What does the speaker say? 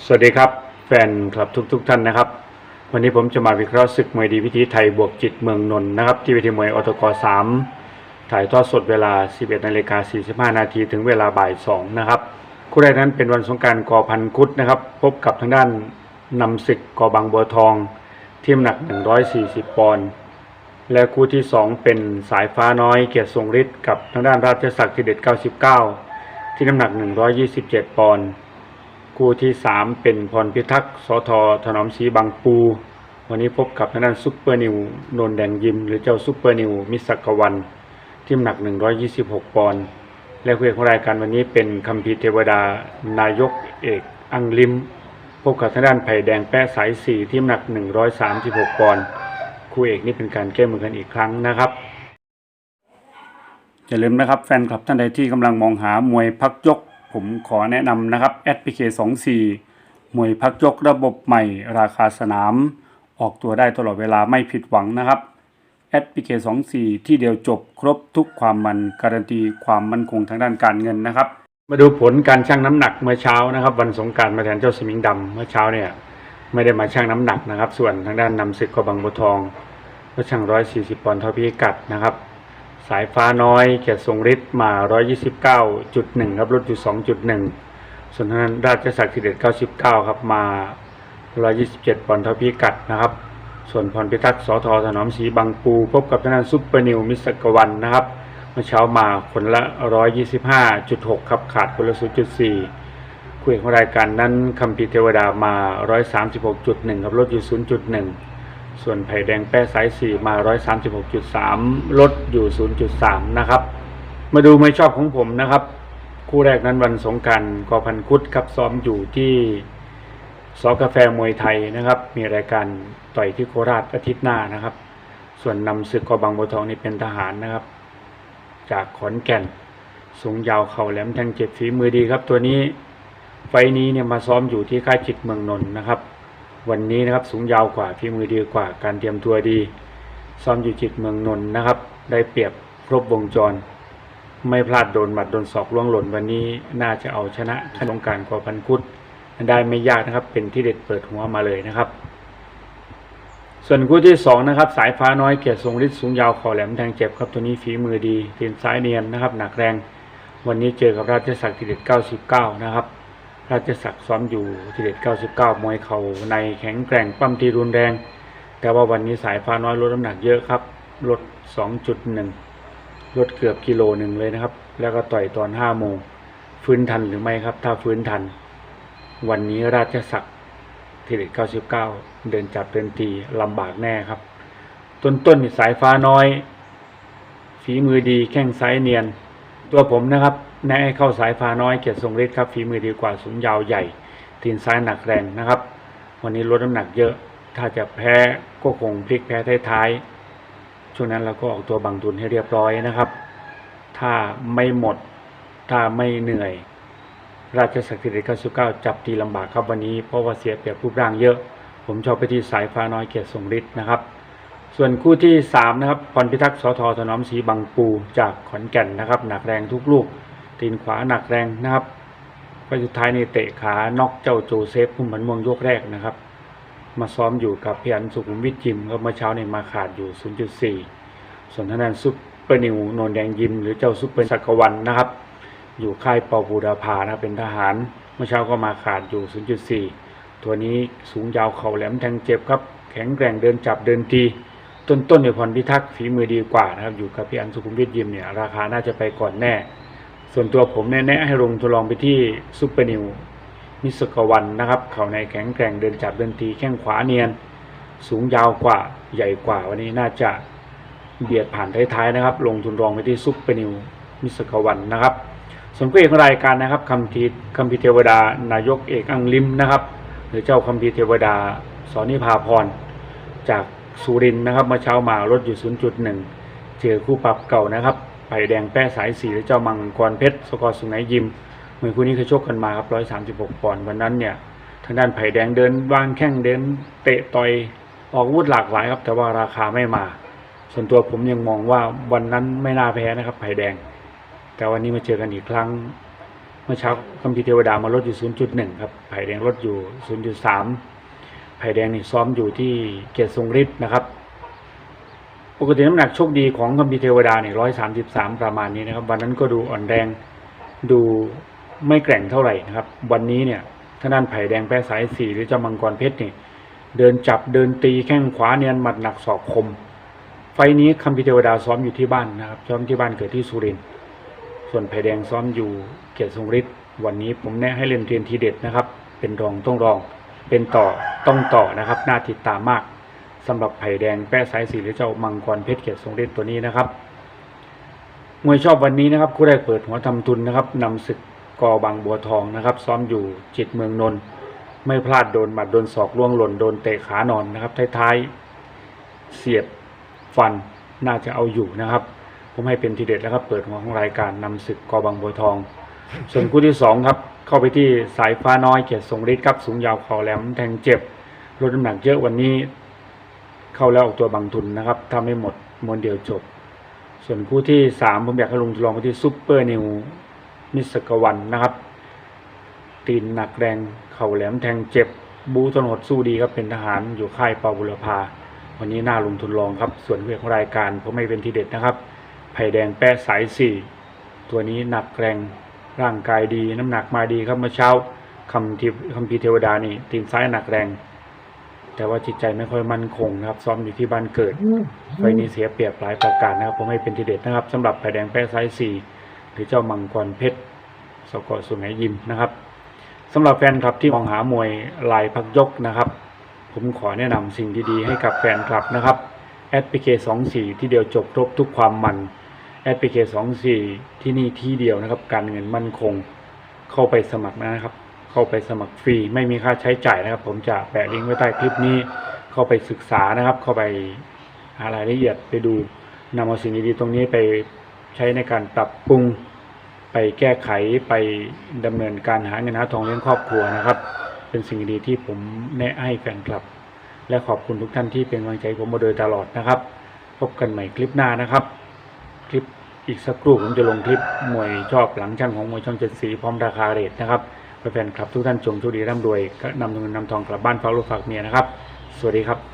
สวัสดีครับ แฟนคลับทุกๆทท่านนะครับ วันนี้ผมจะมาวิเคราะห์ศึกมวยดีวิธีไทยบวกจิตเมืองนนท์นะครับ ที่เวทีมวยอตก3ถ่ายทอดสดเวลา 11นาฬิกา45นาทีถึงเวลาบ่าย2นะครับคู่แรกนั้นเป็นวันสงการกอพันคุดนะครับ พบกับทางด้านนำศึกกอบางบัวทองที่น้ำหนัก 140 ปอนด์และคู่ที่ 2 เป็นสายฟ้าน้อยเกียรติทรงฤทธิ์กับทางด้านราชศักดิ์ทีเด็ด 99 ที่น้ำหนัก 127 ปอนด์ คู่ที่3เป็นพรพิทักษ์สทถนอมศรีบางปู วันนี้พบกับทางด้านซุปเปอร์นิวนนท์แดงยิม หรือเจ้าซุปเปอร์นิวมิสกวันที่น้ำหนัก 126 ปอนด์และคู่เอกของรายการวันนี้เป็นคัมภีร์เทวดานายกเอกอังลิม พบกับทางด้านไผ่แดงแปะสายสี่ที่น้ำหนัก 136 ปอนด์คู่เอกนี่เป็นการแก้มือกันอีกครั้งนะครับอย่าลืมนะครับแฟนคลับท่านใดที่กำลังมองหามวยพักยก ผมขอแนะนำนะครับ SPK 24มวยพักยกระบบใหม่ราคาสนาม ออกตัวได้ตลอดเวลาไม่ผิดหวังนะครับ SPK 24ที่เดียวจบครบทุกความมันการันตีความมั่นคงทางด้านการเงินนะครับ มาดูผลการชั่งน้ำหนักเมื่อเช้านะครับ วันสงการมาแทนเจ้าสมิงดำเมื่อเช้าเนี่ยไม่ได้มาชั่งน้ำหนักนะครับ ส่วนทางด้านนำศึกกบางบัวทองก็ชั่ง140ปอนด์เท่าพิกัดนะครับายฟ้าน้อยเกียรติทรงฤทธิ์มา 129.1 ครับลดอยู่ 2.1 ส่วนทางด้านราชศักดิ์ทีเด็ด99 ครับมา 127ปอนด์เท่าพิกัดนะครับ ส่วนพรพิทักษ์สทถนอมศรีบางปู พบกับทางด้านซุปเปอร์นิวมิสกวันนะครับเมื่อเช้ามาคนละ 125.6 ครับขาดคนละ 0.4คู่เอกของรายการนั้นคัมพีเทวดามา 136.1 ครับลดอยู่ 0.1 ส่วนไผ่แดงแป้สาย 4 มา 136.3 ลดอยู่ 0.3 นะครับ มาดูไม่ชอบของผมนะครับ คู่แรกนั้นวันสงการกอพันคุดครับซ้อมอยู่ที่สอกาแฟมวยไทยนะครับ มีรายการต่อยที่โคราชอาทิตย์หน้านะครับ ส่วนนำศึกกอบางบัวทองนี่เป็นทหารนะครับ จากขอนแก่น สูงยาวเข่าแหลมแทงเจ็บฝีมือดีครับ ตัวนี้ไฟนี้เนี่ยมาซ้อมอยู่ที่ค่ายจิตเมืองนนท์นะครับ วันนี้นะครับสูงยาวกว่าฝีมือดีกว่าการเตรียมตัวดี ซ้อมอยู่จิตเมืองนนท์นะครับ ได้เปรียบครบวงจร ไม่พลาดโดนหมัดโดนศอกล่วงหล่นวันนี้น่าจะเอาชนะขนงการกอพันคุดได้ไม่ยากนะครับเป็นที่เด็ดเปิดหัวมาเลยนะครับ ส่วนคู่ที่สองนะครับสายฟ้าน้อยเกียรติทรงฤทธิ์สูงยาวคอแหลมแทงเจ็บครับตัวนี้ฝีมือดีทีมซ้ายเนียนนะครับหนักแรง วันนี้เจอกับราชศักดิ์ทีเด็ด99 นะครับ ราชศักดิ์ซ้อมอยู่ทีเด็ด99 มวยเข่าในแข็งแกร่งปั้มทีรุนแรง แต่ว่าวันนี้สายฟ้าน้อยลดน้ำหนักเยอะครับ ลด 2.1 ลดเกือบกิโลหนึ่งเลยนะครับ แล้วก็ต่อยตอน 5 โมง ฟื้นทันหรือไม่ครับ ถ้าฟื้นทัน วันนี้ราชศักดิ์ทีเด็ด99 เดินจับเดินตีลำบากแน่ครับ ต้นต้นสายฟ้าน้อย ฝีมือดีแข้งซ้ายเนียน ตัวผมนะครับ นะให้เข้าสายฟ้าน้อยเกียรติทรงฤทธิ์ครับฝีมือดีกว่าสูงยาวใหญ่ตีนซ้ายหนักแรงนะครับ วันนี้ลดน้ำหนักเยอะ ถ้าจะแพ้ก็คงพลิกแพ้ท้ายๆช่วงนั้นเราก็ออกตัวบังทุนให้เรียบร้อยนะครับ ถ้าไม่หมดถ้าไม่เหนื่อย ราชสักดิ์สิทธิ์99จับตีลำบากครับวันนี้เพราะว่าเสียเปรียบรูปร่างเยอะ ผมชอบไปที่สายฟ้าน้อยเกียรติทรงฤทธิ์นะครับ ส่วนคู่ที่3นะครับพรพิทักษ์สทถนอมศรีบางปูจากขอนแก่นนะครับ หนักแรงทุกลูก ตีนขวาหนักแรงนะครับไปสุดท้ายนี่เตะขาน็อกเจ้าโจเซฟพุ่มผันม่วงยกแรกนะครับ มาซ้อมอยู่กับพี่อันสุขุมวิทยิมก็เมื่อเช้าเนี่มาขาดอยู่ 0.4 ส่วนทางด้านซุปเปอร์นิวนนแดงยิม หรือเจ้าซุปเปอร์สักวันนะครับ อยู่ค่ายปอบูดาภานะเป็นทหาร เมื่อเช้าก็มาขาดอยู่ 0.4 ตัวนี้สูงยาวเข่าแหลมแทงเจ็บครับ แข็งแกร่งเดินจับเดินตีต้นต้นเนี่ยพรพิทักษ์ฝีมือดีกว่านะครับ อยู่กับพี่อันสุขุมวิทยิมเนี่ยราคาน่าจะไปก่อนแน่ ส่วนตัวผมแนะๆให้ลงทดลองไปที่ซุปเปอร์นิวมิสกวันนะครับ เข่าในแข็งแกร่งเดินจับเดินตีแข้งขวาเนียน สูงยาวกว่าใหญ่กว่าวันนี้น่าจะเบียดผ่านท้ายๆนะครับ ลงทุนรองไปที่ซุปเปอร์นิวมิสกวันนะครับส่วนผู้เอกรายการนะครับคัมภีคัมภีเทวดานายกเอกอังลิมนะครับ หรือเจ้าคัมภีเทวดาสอนิพาพรจากสุรินนะครับเมื่อเช้ามาลดอยู่ 0.1 เจอคู่ปรับเก่านะครับ ผ่แดงแป้สายสีหรือเจ้ามังกรเพชรสกอร์สุงไหนยิมเมื่อคู่นี้เคยชกกันมาครับ136ปอนด์วันนั้นเนี่ยทางด้านไผ่แดงเดินวางแข้งเดินเตะต่อยออกวุธหลากหลายครับ แต่ว่าราคาไม่มา ส่วนตัวผมยังมองว่าวันนั้นไม่น่าแพ้นะครับไผ่แดง แต่วันนี้มาเจอกันอีกครั้ง เมื่อเช้าคัมภีร์เทวดามาลดอยู่ 0.1 ครับไผ่แดงลดอยู่ 0.3 ไผ่แดงนี่ซ้อมอยู่ที่เกียรติทรงฤทธิ์นะครับ ปกติน้ำหนักโชคดีของคัมภีร์เทวดาเนี่ย133ประมาณนี้นะครับ วันนั้นก็ดูอ่อนแรงดูไม่แกร่งเท่าไหร่นะครับ วันนี้เนี่ยท่านั้นไผ่แดงแปรสายสี่หรือเจ้ามังกรเพชรเนี่ยเดินจับเดินตีแข้งขวาเนียนหมัดหนักศอกคม ไฟนี้คัมภีเทวดาซ้อมอยู่ที่บ้านนะครับซ้อมที่บ้านเกิดที่สุรินทร์ส่วนไผ่แดงซ้อมอยู่เกียรติทรงฤทธิ์วันนี้ผมแนะให้เล่นเทียนทีเด็ดนะครับ เป็นรองต้องรอง เป็นต่อต้องต่อนะครับ น่าติดตามมาก สำหรับไผ่แดงแปะสายสีหรือเจ้ามังกรเพชรเกียรติทรงฤทธิ์ตัวนี้นะครับมวยชอบวันนี้นะครับคู่แรกเปิดหัวทำทุนนะครับนำศึกกอบางบัวทองนะครับ ซ้อมอยู่จิตเมืองนนท์ไม่พลาดโดนหมัดโดนศอกล่วงหล่นโดนเตะขานอนนะครับท้ายๆเสียบฟันน่าจะเอาอยู่นะครับ ผมให้เป็นทีเด็ดแล้วครับเปิดหัวของรายการนำศึกกอบางบัวทอง ส่วนคู่ที่สองครับเข้าไปที่สายฟ้าน้อยเกียรติทรงฤทธิ์ครับสูงยาวเข่าแหลมแทงเจ็บลดน้ำหนักเยอะวันนี้ เข้าแล้วออกตัวบางทุนนะครับถ้าไม่หมดมวนเดียวจบ ส่วนคู่ที่สามผมอยากให้ลงลองไปที่ซุปเปอร์นิวมิสกวันนะครับตีนหนักแรง เข่าแหลมแทงเจ็บ บูตนหดสู้ดีครับเป็นทหารอยู่ค่ายปาบุรพา วันนี้น่าลงทุนลองครับ ส่วนเรื่องของรายการผมไม่เป็นทีเด็ดนะครับ ไผ่แดงแปะสายสี่ตัวนี้หนักแรงร่างกายดีน้ำหนักมาดีครับเมื่อเช้าคำทีคำพีเทวดานี่ตีนซ้ายหนักแรง แต่ว่าจิตใจไม่ค่อยมั่นคงนะครับ ซ้อมอยู่ที่บ้านเกิด ไฟล์นี้เสียเปรียบหลายประการนะครับผมให้เป็นทีเด็ดนะครับสำหรับไผ่แดงแป้ไซส์สี่หรือเจ้ามังกรเพชรสกอสุไหงยิมนะครับสำหรับแฟนคลับที่มองหามวยลายพักยกนะครับ ผมขอแนะนำสิ่งดีๆให้กับแฟนคลับนะครับแอดพีเคสองสี่ที่เดียวจบครบทุกความมันแอดพีเคสองสี่ที่นี่ที่เดียวนะครับ การเงินมั่นคงเข้าไปสมัครนะครับ เข้าไปสมัครฟรี ไม่มีค่าใช้จ่ายนะครับ ผมจะแปะลิงก์ไว้ใต้คลิปนี้ เข้าไปศึกษานะครับ เข้าไปหารายละเอียดไปดูนำเอาสิ่งดีๆตรงนี้ไปใช้ในการปรับปรุง ไปแก้ไขไปดำเนินการหาเงินหาทองเลี้ยงครอบครัวนะครับ เป็นสิ่งดีที่ผมแนะให้แฟนคลับ และขอบคุณทุกท่านที่เป็นกำลังใจผมมาโดยตลอดนะครับ พบกันใหม่คลิปหน้านะครับ คลิปอีกสักครู่ผมจะลงคลิปมวยชอบหลังช่างของมวยช่องเจ็ดสีพร้อมราคาเรทนะครับ แฟนคลับทุกท่านจงโชคดีร่ำรวยนำเงินนำทองกลับบ้านฝากลูกฝากเมียนะครับ สวัสดีครับ